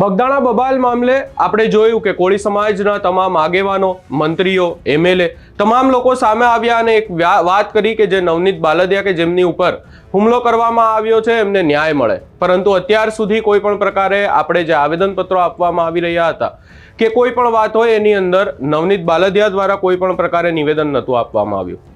બગદાણા બબાલ મામલે આપણે જોયું કે કોળી સમાજના તમામ આગેવાનો, મંત્રીઓ એમએલએ તમામ લોકો સામે આવ્યા અને એક વાત કરી કે જે નવનીત બાલદિયા કે જેમની ઉપર હુમલો કરવામાં આવ્યો છે, એમને ન્યાય મળે. પરંતુ અત્યાર સુધી કોઈ પણ પ્રકારે આપણે જે આવેદનપત્રો આપવામાં આવી રહ્યા હતા કે કોઈ પણ વાત હોય એની અંદર નવનીત બાલદિયા દ્વારા કોઈ પણ પ્રકારે નિવેદન નહોતું આપવામાં આવ્યું.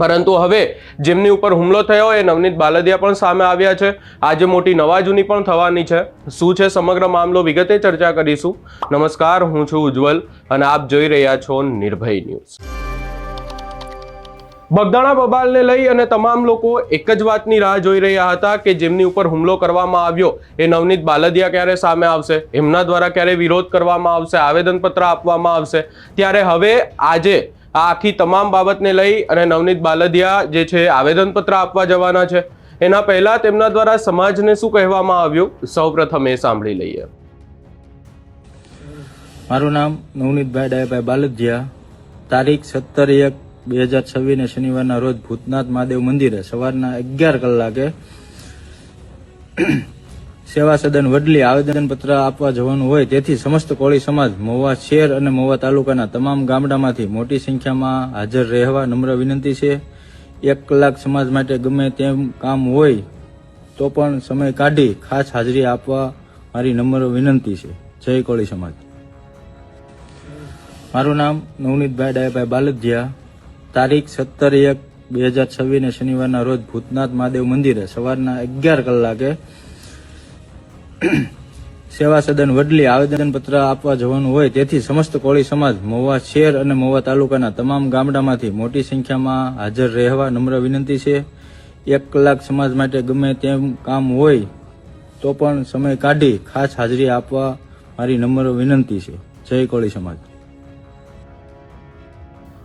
પરંતુ હવે જેમની ઉપર હુમલો થયો એ નવનીત બાલદિયા પણ સામે આવ્યા છે. આજે મોટી નવાજૂની પણ થવાની છે. શું છે સમગ્ર મામલો વિગતે ચર્ચા કરીશું. નમસ્કાર, હું છું ઉજ્જવલ અને આપ જોઈ રહ્યા છો નિર્ભય ન્યૂઝ. બગદાણા બબાલને લઈ અને તમામ લોકો એક જ વાતની રાહ જોઈ રહ્યા હતા કે જેમની ઉપર હુમલો કરવામાં આવ્યો એ નવનીત બાલદિયા ક્યારે સામે આવશે? એમના દ્વારા ક્યારે વિરોધ કરવામાં આવશે? આવેદનપત્ર આપવામાં આવશે? ત્યારે હવે આજે આ આખી તમામ બાબતને લઈ અને નવનીત બાલદિયા જે છે, આવેદનપત્ર આપવા જવાના છે. એના પહેલા તેમના દ્વારા સમાજને શું કહેવામાં આવ્યું? સૌપ્રથમ એ સાંભળી લઈએ. મારું નામ નવનીતભાઈ ડાયાભાઈ બાલદિયા તારીખ સત્તર એક બે હજાર છવ્વીસને શનિવારના રોજ ભૂતનાથ મહાદેવ મંદિરે સવારના અગિયાર કલાકે સેવા સદન વડલી આવેદનપત્ર આપવા જવાનું હોય તેથી સમસ્ત કોળી સમાજ, મહુવા શહેર અને મહુવા તાલુકાના તમામ ગામડામાંથી મોટી સંખ્યામાં હાજર રહેવા નમ્ર વિનંતી છે. એક કલાક સમાજ માટે ગમે તેમ કામ હોય તો પણ સમય કાઢી ખાસ હાજરી આપવા મારી નમ્ર વિનંતી છે. જય કોળી સમાજ. મારું નામ નવનીતભાઈ ડાયાભાઈ બાલદિયા તારીખ સત્તર એક બે હજાર છવ્વીસને શનિવારના રોજ ભૂતનાથ મહાદેવ મંદિરે સવારના અગિયાર કલાકે સેવા સદન વડલી આવેદનપત્ર આપવા જવાનું હોય તેથી સમસ્ત કોળી સમાજ, મહુવા શહેર અને મહુવા તાલુકાના તમામ ગામડામાંથી મોટી સંખ્યામાં હાજર રહેવા નમ્ર વિનંતી છે. એક કલાક સમાજ માટે ગમે તેમ કામ હોય તો પણ સમય કાઢી ખાસ હાજરી આપવા મારી નમ્ર વિનંતી છે. જય કોળી સમાજ.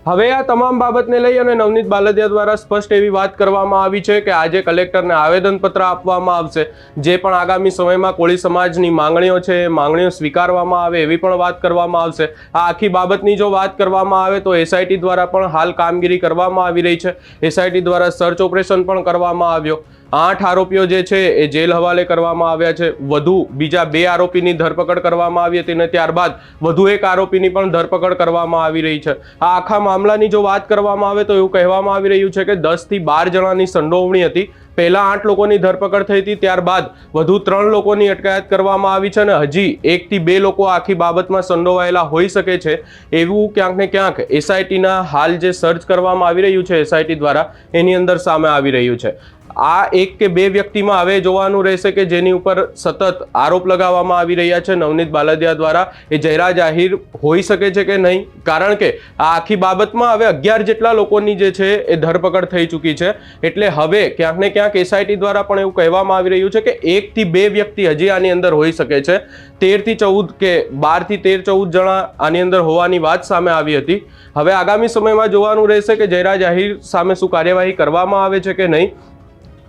હવે આ તમામ બાબતને લઈ અને નવનીત બાલદિયા દ્વારા સ્પષ્ટ એવી વાત કરવામાં આવી છે કે આજે કલેક્ટરને આવેદનપત્ર આપવામાં આવશે. જે પણ આગામી સમયમાં કોળી સમાજની માંગણીઓ છે, એ માંગણીઓ સ્વીકારવામાં આવે એવી પણ વાત કરવામાં આવશે. આ આખી બાબતની જો વાત કરવામાં આવે તો એસઆઈટી દ્વારા પણ હાલ કામગીરી કરવામાં આવી રહી છે. એસઆઈટી દ્વારા સર્ચ ઓપરેશન પણ કરવામાં આવ્યો. આઠ આરોપીઓ જે છે એ જેલ હવાલે કરવામાં આવ્યા છે. વધુ બીજા બે આરોપીની ધરપકડ કરવામાં આવી હતી અને ત્યારબાદ વધુ એક આરોપીની પણ ધરપકડ કરવામાં આવી રહી છે. આ આખા મામલાની જો વાત કરવામાં આવે તો એવું કહેવામાં આવી રહ્યું છે કે દસથી બાર જણાની સંડોવણી હતી. પહેલા આઠ લોકોની ધરપકડ થઈ હતી, ત્યારબાદ વધુ ત્રણ લોકોની અટકાયત કરવામાં આવી છે અને હજી એકથી બે લોકો આખી બાબતમાં સંડોવાયેલા હોઈ શકે છે. એવું ક્યાંક ને ક્યાંક એસઆઈટીના હાલ જે સર્ચ કરવામાં આવી રહ્યું છે એસઆઈટી દ્વારા એની અંદર સામે આવી રહ્યું છે. આ એક કે બે વ્યક્તિમાં હવે જોવાનું રહેશે કે જેની ઉપર સતત આરોપ લગાવવામાં આવી રહ્યા છે નવનીત બાલદિયા દ્વારા. એ જયરાજ જાહેર હોઈ શકે છે કે નહીં? કારણ કે આ આખી બાબતમાં હવે અગિયાર જેટલા લોકોની જે છે એ ધરપકડ થઈ ચૂકી છે. એટલે હવે ક્યાંક ને ક્યાંક એસઆઈટી દ્વારા પણ એવું કહેવામાં આવી રહ્યું છે કે એકથી બે વ્યક્તિ હજી આની અંદર હોઈ શકે છે. તેરથી ચૌદ કે બારથી તેર ચૌદ જણા આની અંદર હોવાની વાત સામે આવી હતી. હવે આગામી સમયમાં જોવાનું રહેશે કે જયરાજ જાહેર સામે શું કાર્યવાહી કરવામાં આવે છે કે નહીં?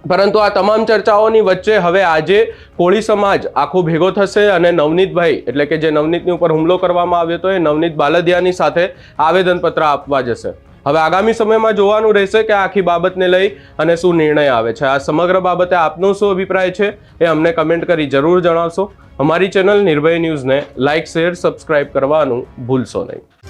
પરંતુ આ તમામ ચર્ચાઓની વચ્ચે હવે આજે કોળી સમાજ આખો ભેગો થશે અને નવનીતભાઈ, એટલે કે જે નવનીતની ઉપર હુમલો કરવામાં આવ્યો હતો, એ નવનીત બાલદિયાની સાથે આવેદનપત્ર આપવા જશે. હવે આગામી સમયમાં જોવાનું રહેશે કે આખી બાબતને લઈ અને શું નિર્ણય આવે છે. આ સમગ્ર બાબતે આપનો શું અભિપ્રાય છે એ અમને કમેન્ટ કરી જરૂર જણાવશો. અમારી ચેનલ નિર્ભય ન્યૂઝને લાઇક, શેર, સબસ્ક્રાઇબ કરવાનું ભૂલશો નહીં.